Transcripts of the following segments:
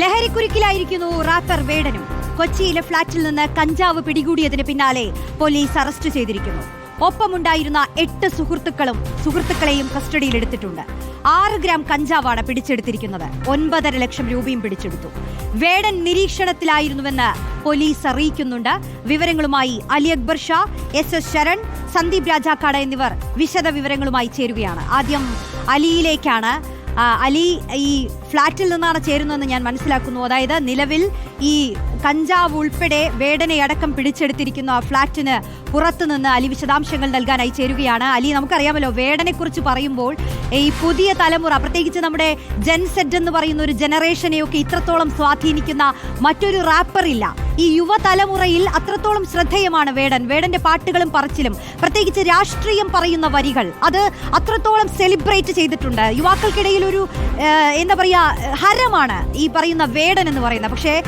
ലഹരിക്കുരുക്കിലായിരിക്കുന്നു wrapper വേടനും. കൊച്ചിയിലെ ഫ്ളാറ്റിൽ നിന്ന് കഞ്ചാവ് പിടികൂടിയതിന് പിന്നാലെ പോലീസ് അറസ്റ്റ് ചെയ്തിരിക്കുന്നു. ഒപ്പമുണ്ടായിരുന്ന എട്ട് സുഹൃത്തുക്കളും സുഹൃത്തുക്കളെയും കസ്റ്റഡിയിലെടുത്തിട്ടുണ്ട് ആറ് ഗ്രാം കഞ്ചാവാണ് പിടിച്ചെടുത്തിരിക്കുന്നത്. ഒൻപതര ലക്ഷം രൂപയും പിടിച്ചെടുത്തു. വേടൻ നിരീക്ഷണത്തിലായിരുന്നുവെന്ന് പോലീസ് അറിയിക്കുന്നുണ്ട്. വിവരങ്ങളുമായി അലി അക്ബർ ഷാ എസ് എസ് ശരൺ സന്ദീപ് രാജാക്കാട് എന്നിവർ വിശദ വിവരങ്ങളുമായി ചേരുകയാണ്. ആദ്യം അലിയിലേക്കാണ്. അലി ഈ ഫ്ളാറ്റിൽ നിന്നാണ് ചേരുന്നതെന്ന് ഞാൻ മനസ്സിലാക്കുന്നു. അതായത് നിലവിൽ ഈ കഞ്ചാവ് ഉൾപ്പെടെ വേദനയടക്കം പിടിച്ചെടുത്തിരിക്കുന്ന ആ ഫ്ളാറ്റിന് പുറത്തുനിന്ന് അലി വിശദാംശങ്ങൾ നൽകാനായി ചേരുകയാണ്. അലി നമുക്കറിയാമല്ലോ വേടനെക്കുറിച്ച് പറയുമ്പോൾ ഈ പുതിയ തലമുറ പ്രത്യേകിച്ച് നമ്മുടെ ജെൻസെറ്റ് എന്ന് പറയുന്ന ഒരു ജനറേഷനെയൊക്കെ ഇത്രത്തോളം സ്വാധീനിക്കുന്ന മറ്റൊരു റാപ്പർ ഇല്ല ഈ യുവതലമുറയിൽ അത്രത്തോളം ശ്രദ്ധേയമാണ് വേടൻ. വേടന്റെ പാട്ടുകളും പറച്ചിലും. പ്രത്യേകിച്ച് രാഷ്ട്രീയം പറയുന്ന വരികൾ. അത് അത്രത്തോളം സെലിബ്രേറ്റ് ചെയ്തിട്ടുണ്ട്. യുവാക്കൾക്കിടയിൽ ഒരു എന്താ പറയാ ഹരമാണ് ഈ പറയുന്ന വേടൻ എന്ന് പറയുന്നത്. പക്ഷേ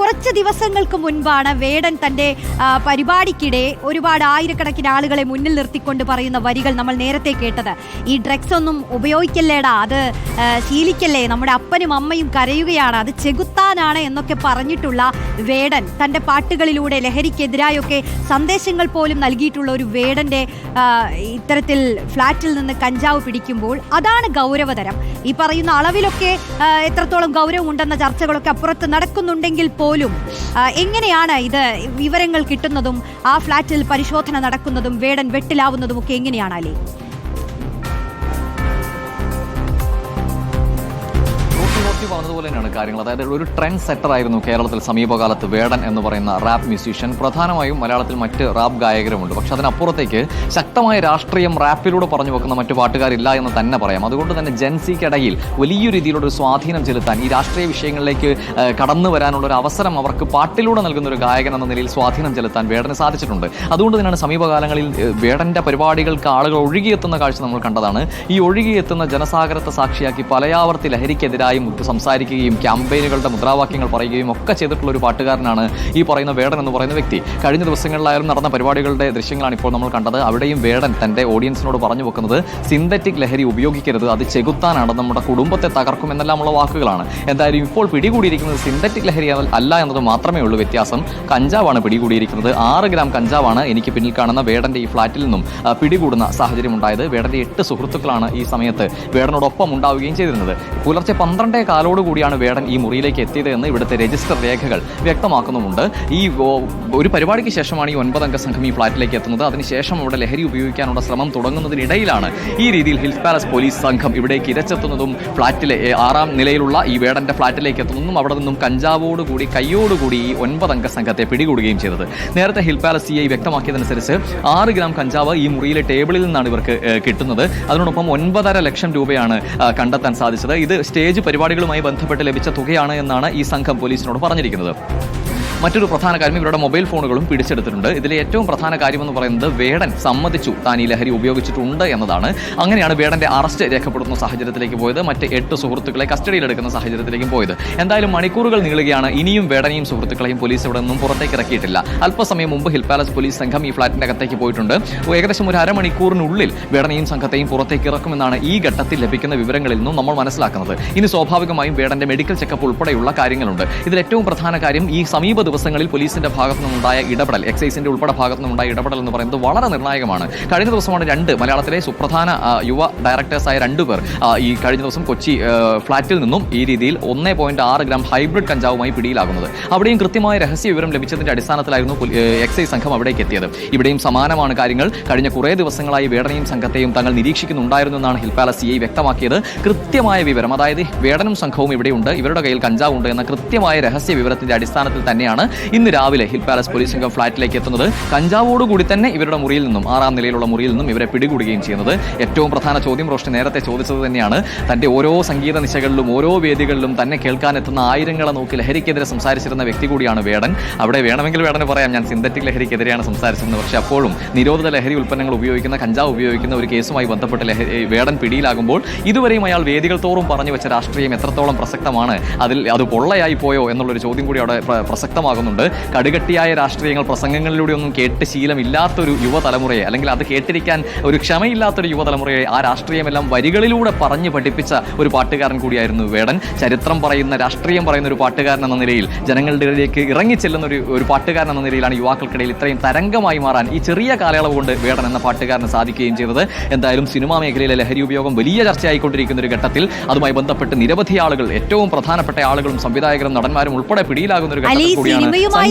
കുറച്ച് ദിവസങ്ങൾക്ക് മുൻപാണ് വേടൻ തന്റെ ആ, പരിപാടിക്കിടെ ഒരുപാട് ആയിരക്കണക്കിന് ആളുകളെ മുന്നിൽ നിർത്തിക്കൊണ്ട് പറയുന്ന വരികൾ നമ്മൾ നേരത്തെ കേട്ടത്. ഈ ഡ്രഗ്സ് ഒന്നും ഉപയോഗിക്കല്ലേടാ. അത് ശീലിക്കല്ലേ. നമ്മുടെ അപ്പനും അമ്മയും കരയുകയാണ്. അത് ചെകുത്താനാണ് എന്നൊക്കെ പറഞ്ഞിട്ടുള്ള വേടൻ. തന്റെ പാട്ടുകളിലൂടെ ലഹരിക്കെതിരായൊക്കെ സന്ദേശങ്ങൾ പോലും നൽകിയിട്ടുള്ള ഒരു വേടന്റെ ഇത്തരത്തിൽ ഫ്ലാറ്റിൽ നിന്ന് കഞ്ചാവ് പിടിക്കുമ്പോൾ അതാണ് ഗൗരവതരം. ഈ പറയുന്ന അളവിലൊക്കെ എത്രത്തോളം ഗൗരവം ഉണ്ടെന്ന ചർച്ചകളൊക്കെ അപ്പുറത്ത് നടക്കുന്നുണ്ടെങ്കിൽ പോലും എങ്ങനെയാണ് ഇത് വിവരങ്ങൾ കിട്ടുന്നതും ആ ഫ്ലാറ്റിൽ പരിശോധന നടക്കുന്നതും വേടൻ വെട്ടിലാവുന്നതും ഒക്കെ എങ്ങനെയാണ് അലി? പറഞ്ഞതുപോലെ തന്നെയാണ് കാര്യങ്ങൾ. അതായത് ഒരു ട്രെൻഡ് സെറ്റർ ആയിരുന്നു കേരളത്തിൽ സമീപകാലത്ത് വേടൻ എന്ന് പറയുന്ന റാപ്പ് മ്യൂസീഷ്യൻ പ്രധാനമായും മലയാളത്തിൽ മറ്റ് റാപ്പ് ഗായകരുമുണ്ട്. പക്ഷെ അതിനപ്പുറത്തേക്ക് ശക്തമായ രാഷ്ട്രീയം റാപ്പിലൂടെ പറഞ്ഞു വെക്കുന്ന മറ്റു പാട്ടുകാരില്ല എന്ന് തന്നെ പറയാം. അതുകൊണ്ട് തന്നെ ജൻസിക്കിടയിൽ വലിയ രീതിയിലുള്ള ഒരു സ്വാധീനം ചെലുത്താൻ ഈ രാഷ്ട്രീയ വിഷയങ്ങളിലേക്ക് കടന്നു വരാനുള്ള ഒരു അവസരം അവർക്ക് പാട്ടിലൂടെ നൽകുന്ന ഒരു ഗായകൻ എന്ന നിലയിൽ സ്വാധീനം ചെലുത്താൻ വേടന് സാധിച്ചിട്ടുണ്ട്. അതുകൊണ്ട് തന്നെയാണ് സമീപകാലങ്ങളിൽ വേടന്റെ പരിപാടികൾക്ക് ആളുകൾ ഒഴുകിയെത്തുന്ന കാഴ്ച നമ്മൾ കണ്ടതാണ്. ഈ ഒഴുകിയെത്തുന്ന ജനസാഗരത്തെ സാക്ഷിയാക്കി പലയാവർത്തി ലഹരിക്കെതിരായി സംസാരിക്കുകയും ക്യാമ്പയിനുകളുടെ മുദ്രാവാക്യങ്ങൾ പറയുകയും ഒക്കെ ചെയ്തിട്ടുള്ള ഒരു പാട്ടുകാരനാണ് ഈ പറയുന്ന വേടൻ എന്ന് പറയുന്ന വ്യക്തി. കഴിഞ്ഞ ദിവസങ്ങളിലായാലും നടന്ന പരിപാടികളുടെ ദൃശ്യങ്ങളാണ് ഇപ്പോൾ നമ്മൾ കണ്ടത്. അവിടെയും വേടൻ തന്റെ ഓഡിയൻസിനോട് പറഞ്ഞു വെക്കുന്നത് സിന്തറ്റിക് ലഹരി ഉപയോഗിക്കരുത് അത് ചെകുത്താനാണ് നമ്മുടെ കുടുംബത്തെ തകർക്കും എന്നെല്ലാമുള്ള വാക്കുകളാണ്. എന്തായാലും ഇപ്പോൾ പിടികൂടിയിരിക്കുന്നത് സിന്തറ്റിക് ലഹരി അല്ല എന്നത് മാത്രമേ ഉള്ളൂ വ്യത്യാസം. കഞ്ചാവാണ് പിടികൂടിയിരിക്കുന്നത്. ആറ് ഗ്രാം കഞ്ചാവാണ് എനിക്ക് പിന്നിൽ കാണുന്ന വേടന്റെ ഈ ഫ്ളാറ്റിൽ നിന്നും പിടികൂടുന്ന സാഹചര്യം ഉണ്ടായത് വേടന്റെ എട്ട് സുഹൃത്തുക്കളാണ് ഈ സമയത്ത് വേടനോടൊപ്പം ഉണ്ടാവുകയും ചെയ്തിരുന്നത്. പുലർച്ചെ പന്ത്രണ്ടേ കാലോട് കൂടിയാണ് വേടൻ ഈ മുറിയിലേക്ക് എത്തിയത് എന്ന് ഇവിടുത്തെ രജിസ്റ്റർ രേഖകൾ വ്യക്തമാക്കുന്നുമുണ്ട്. ഈ ഒരു പരിപാടിക്ക് ശേഷമാണ് ഈ ഒൻപതംഗ സംഘം ഈ ഫ്ളാറ്റിലേക്ക് എത്തുന്നത്. അതിനുശേഷം അവിടെ ലഹരി ഉപയോഗിക്കാനുള്ള ശ്രമം തുടങ്ങുന്നതിനിടയിലാണ് ഈ രീതിയിൽ ഹിൽസ് പാലസ് പോലീസ് സംഘം ഇവിടേക്ക് ഇരച്ചെത്തുന്നതും ഫ്ളാറ്റിലെ ആറാം നിലയിലുള്ള ഈ വേടന്റെ ഫ്ളാറ്റിലേക്ക് എത്തുന്നതും അവിടെ നിന്നും കഞ്ചാവോടുകൂടി കയ്യോടുകൂടി ഈ ഒൻപതംഗ സംഘത്തെ പിടികൂടുകയും ചെയ്തത്. നേരത്തെ ഹിൽ പാലസ് സി ഐ വ്യക്തമാക്കിയതനുസരിച്ച് ആറ് ഗ്രാം കഞ്ചാവ് ഈ മുറിയിലെ ടേബിളിൽ നിന്നാണ് ഇവർക്ക് കിട്ടുന്നത്. അതിനോടൊപ്പം ഒൻപതര ലക്ഷം രൂപയാണ് കണ്ടെത്താൻ സാധിച്ചത്. ഇത് സ്റ്റേജ് പരിപാടികളുമായി ബന്ധപ്പെട്ട് ലഭിച്ച തുകയാണ് എന്നാണ് ഈ സംഘം പോലീസിനോട് പറഞ്ഞിരിക്കുന്നത്. മറ്റൊരു പ്രധാന കാര്യം ഇവരുടെ മൊബൈൽ ഫോണുകളും പിടിച്ചെടുത്തിട്ടുണ്ട്. ഇതിലെ ഏറ്റവും പ്രധാന കാര്യം എന്ന് പറയുന്നത് വേടൻ സമ്മതിച്ചു താൻ ഈ ലഹരി ഉപയോഗിച്ചിട്ടുണ്ട് എന്നതാണ്. അങ്ങനെയാണ് വേടന്റെ അറസ്റ്റ് രേഖപ്പെടുത്തുന്ന സാഹചര്യത്തിലേക്ക് പോയത്. മറ്റ് എട്ട് സുഹൃത്തുക്കളെ കസ്റ്റഡിയിലെടുക്കുന്ന സാഹചര്യത്തിലേക്കും പോയത്. എന്തായാലും മണിക്കൂറുകൾ നീളുകയാണ്. ഇനിയും വേടനെയും സുഹൃത്തുക്കളെയും പോലീസ് ഇവിടെ നിന്നും പുറത്തേക്ക് ഇറക്കിയിട്ടില്ല അല്പസമയം മുമ്പ് ഹിൽ പാലസ് പോലീസ് സംഘം ഈ ഫ്ളാറ്റിന്റെ അകത്തേക്ക് പോയിട്ടുണ്ട്. ഏകദേശം ഒരു അരമണിക്കൂറിനുള്ളിൽ വേടനെയും സംഘത്തെയും പുറത്തേക്ക് ഇറക്കുമെന്നാണ് ഈ ഘട്ടത്തിൽ ലഭിക്കുന്ന വിവരങ്ങളിൽ നിന്നും നമ്മൾ മനസ്സിലാക്കുന്നത്. ഇനി സ്വാഭാവികമായും വേടന്റെ മെഡിക്കൽ ചെക്കപ്പ് ഉൾപ്പെടെയുള്ള കാര്യങ്ങളുണ്ട്. ഇതിൽ ഏറ്റവും പ്രധാന കാര്യം ഈ സമീപ ദിവസങ്ങളിൽ പോലീസിന്റെ ഭാഗത്തു നിന്നുണ്ടായ ഇടപെടൽ എക്സൈസിന്റെ ഉൾപ്പെടെ ഭാഗത്തു നിന്നുണ്ടായ ഇടപെടൽ എന്ന് പറയുന്നത് വളരെ നിർണായകമാണ്. കഴിഞ്ഞ ദിവസമാണ് രണ്ട് മലയാളത്തിലെ സുപ്രധാന യുവ ഡയറക്ടേഴ്സായ രണ്ടുപേർ ഈ കഴിഞ്ഞ ദിവസം കൊച്ചി ഫ്ളാറ്റിൽ നിന്നും ഈ രീതിയിൽ ഒന്നേ പോയിന്റ് ആറ് ഗ്രാം ഹൈബ്രിഡ് കഞ്ചാവുമായി പിടിയിലാകുന്നത്. അവിടെയും കൃത്യമായ രഹസ്യ വിവരം ലഭിച്ചതിന്റെ അടിസ്ഥാനത്തിലായിരുന്നു എക്സൈസ് സംഘം അവിടേക്ക് എത്തിയത്. ഇവിടെയും സമാനമാണ് കാര്യങ്ങൾ. കഴിഞ്ഞ കുറേ ദിവസങ്ങളായി വേടനയും സംഘത്തെയും തങ്ങൾ നിരീക്ഷിക്കുന്നുണ്ടായിരുന്നു എന്നാണ് ഹിൽ പാലസ് ഐ വ്യക്തമാക്കിയത്. കൃത്യമായ വിവരം അതായത് വേടനും സംഘവും ഇവിടെയുണ്ട്. ഇവരുടെ കയ്യിൽ കഞ്ചാവുണ്ട് എന്ന കൃത്യമായ രഹസ്യ വിവരത്തിന്റെ അടിസ്ഥാനത്തിൽ തന്നെയാണ് ഇന്ന് രാവിലെ ഹിൽ പാലസ് പോലീസ് സംഘം ഫ്ളാറ്റിലേക്ക് എത്തുന്നത്. കഞ്ചാവോടുകൂടി തന്നെ ഇവരുടെ മുറിയിൽ നിന്നും ആറാം നിലയിലുള്ള മുറിയിൽ നിന്നും ഇവരെ പിടികൂടുകയും ചെയ്യുന്നത്. ഏറ്റവും പ്രധാന ചോദ്യം റോഷൻ നേരത്തെ ചോദിച്ചത് തന്നെയാണ്. തന്റെ ഓരോ സംഗീത നിശകളിലും ഓരോ വേദികളിലും തന്നെ കേൾക്കാൻ എത്തുന്ന ആയിരങ്ങളെ നോക്കി ലഹരിക്കെതിരെ സംസാരിച്ചിരുന്ന വ്യക്തി കൂടിയാണ് വേടൻ. അവിടെ വേണമെങ്കിൽ വേടന് പറയാം ഞാൻ സിന്തറ്റിക് ലഹരിക്കെതിരെയാണ് സംസാരിച്ചിരുന്നത് പക്ഷേ അപ്പോഴും നിരോധിത ലഹരി ഉൽപ്പന്നങ്ങൾ ഉപയോഗിക്കുന്ന കഞ്ചാവ് ഉപയോഗിക്കുന്ന ഒരു കേസുമായി ബന്ധപ്പെട്ട് ലഹരി വേടൻ പിടിയിലാകുമ്പോൾ ഇതുവരെയും അയാൾ വേദികൾ തോറും പറഞ്ഞു വെച്ച രാഷ്ട്രീയം എത്രത്തോളം പ്രസക്തമാണ് അതിൽ അത് പൊള്ളയായി പോയോ എന്നുള്ളൊരു ചോദ്യം കൂടി അവിടെ പ്ര- പ്രസക്തമാകും. വ്യക്തമാകുന്നുണ്ട്. കടുകട്ടിയായ രാഷ്ട്രീയങ്ങൾ പ്രസംഗങ്ങളിലൂടെ ഒന്നും കേട്ട് ശീലമില്ലാത്തൊരു യുവതലമുറയെ അല്ലെങ്കിൽ അത് കേട്ടിരിക്കാൻ ഒരു ക്ഷമയില്ലാത്തൊരു യുവതലമുറയെ ആ രാഷ്ട്രീയമെല്ലാം വരികളിലൂടെ പറഞ്ഞു പഠിപ്പിച്ച ഒരു പാട്ടുകാരൻ കൂടിയായിരുന്നു വേടൻ. ചരിത്രം പറയുന്ന രാഷ്ട്രീയം പറയുന്ന ഒരു പാട്ടുകാരൻ എന്ന നിലയിൽ ജനങ്ങളുടെ ഇടയിലേക്ക് ഇറങ്ങിച്ചെല്ലുന്ന ഒരു ഒരു പാട്ടുകാരൻ എന്ന നിലയിലാണ് യുവാക്കൾക്കിടയിൽ ഇത്രയും തരംഗമായി മാറാൻ ഈ ചെറിയ കാലയളവ് കൊണ്ട് വേടൻ എന്ന പാട്ടുകാരന് സാധിക്കുകയും ചെയ്തത്. എന്തായാലും സിനിമാ മേഖലയിലെ ലഹരി ഉപയോഗം വലിയ ചർച്ചയായിക്കൊണ്ടിരിക്കുന്ന ഒരു ഘട്ടത്തിൽ അതുമായി ബന്ധപ്പെട്ട് നിരവധി ആളുകൾ ഏറ്റവും പ്രധാനപ്പെട്ട ആളുകളും സംവിധായകരും നടന്മാരും ഉൾപ്പെടെ പിടിയിലാകുന്ന ഒരു ഘട്ടം ഘട്ടത്തിൽ കൂടിയാണ് സിനിമയുമായി